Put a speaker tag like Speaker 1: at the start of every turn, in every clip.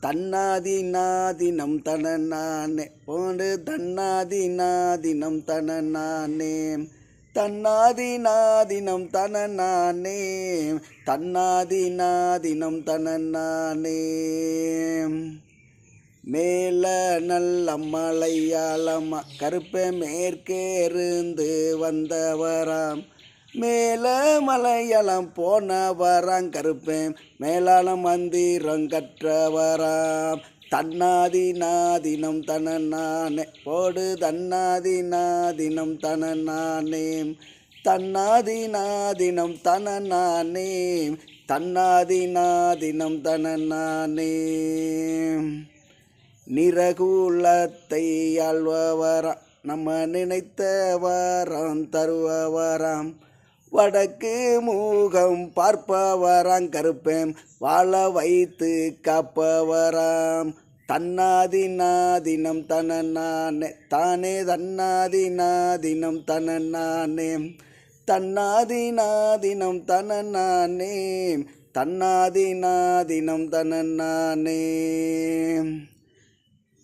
Speaker 1: தன்னாதி நாதினம் தன நானே போண்டு தன்னாதி நாதினம் தன நானே தன்னாதி நாதினம் தன நானே தன்னாதி நாதினம் தன நானே மேல நல்ல மலையாளமா. கருப்ப மேற்கேருந்து வந்தவராம். மேல மலையாளம் போனவராம் கருப்பேன். மேலாளம் மந்திரம் கற்றவராம். தன்னாதி நாதினம் தன நானே போடு தன்னாதி நாதினம் தன நானே தன்னாதி நாதினம் தன நானே தன்னாதி நாதினம் தன நானே நிறகுலத்தை ஆள்பவராம். நம்ம நினைத்த வாரம் தருவவராம் வடக்கு மூகம் பார்ப்பவராம் கருப்பேன் வாழ வைத்து காப்பவராம். தன்னாதி நாதினம் நானே தானே தன்னாதி நாதினம் தன தனநானே தன்னாதி நாதினம் தன தன்னாதி நாதினம் தன நானே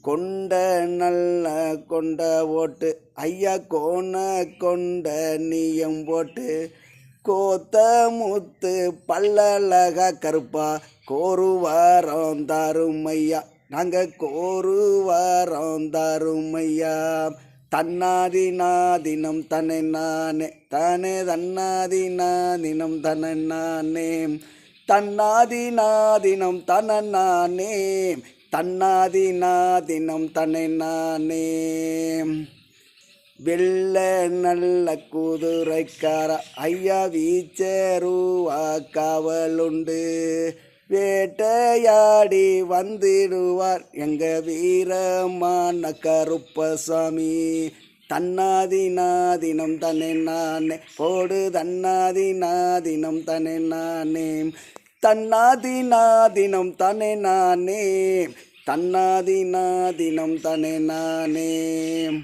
Speaker 1: கொண்ட நல்ல கொண்ட ஓட்டு ஐயா கோண கொண்ட நீயம் போட்டு கோத்த முத்து பல்லழக கருப்பா கோருவாரம் தாருமையா. நாங்கள் கோருவாரம் தாருமையா. தன்னாதி நாதினம் தன்னை நானே தானே தன்னாதி நாதினம் தன்னை நானே. தன்னாதி நாதினம் தன நானே தன்னாதி நாதினம் தன்னை நானே. வெள்ள நல்ல குதிரைக்கார ஐயா வீச்சருவா காவலுண்டு. வேட்டையாடி வந்திடுவார் எங்க வீரமான கருப்பசாமி. தன்னாதி நாதினம் தன்னை நானே போடு தன்னாதி நாதினம் தன்னை நானே. தன்னாதி நாதினம் தன்னை நானே தன்னாதி நாதினம் தன்னை நானே.